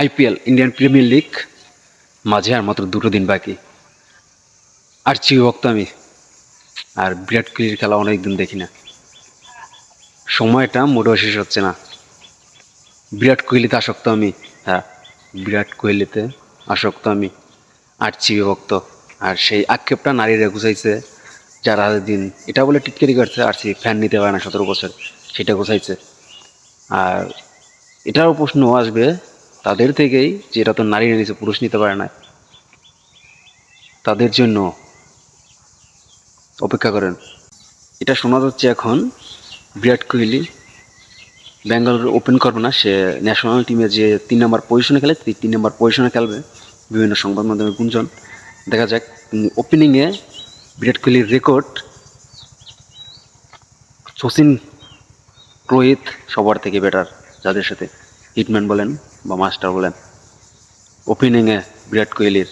IPL, Indian premier league, মাঝে আর মাত্র দুটো দিন বাকি। আর চির ভক্ত আমি, আর বিরাট কোহলির খেলা অনেক দিন দেখি না। সময়টা মোটেও শেষ হচ্ছে না। বিরাট কোহলিতে আসক্ত আমি হ্যাঁ বিরাট কোহলিতে আসক্ত আমি, আর চির ভক্ত। আর সেই আক্ষেপটা নারীরা গুছাইছে, যারা দিন, এটা বলে টিটকারি করছে, আর সি ফ্যান নিতে পারে না সতেরো বছর, সেটা গুছাইছে। আর এটারও প্রশ্ন আসবে তাদের থেকেই যেটা তো নারীরা নিচে পুরুষ নিতে পারে না, তাদের জন্য অপেক্ষা করেন। এটা শোনা যাচ্ছে এখন বিরাট কোহলি। ব্যাঙ্গালোর ওপেন করবে না, সে ন্যাশনাল টিমে যে তিন নম্বর পজিশনে খেলে তিন নম্বর পজিশনে খেলবে বিভিন্ন সংবাদ মাধ্যমে গুঞ্জন। দেখা যাক ওপেনিংয়ে বিরাট কোহলির রেকর্ড সচিন, রোহিত সবার থেকে বেটার যাদের সাথে। হিটম্যান বলেন বা মাস্টার বলেন। ওপেনিংয়ে বিরাট কোহলির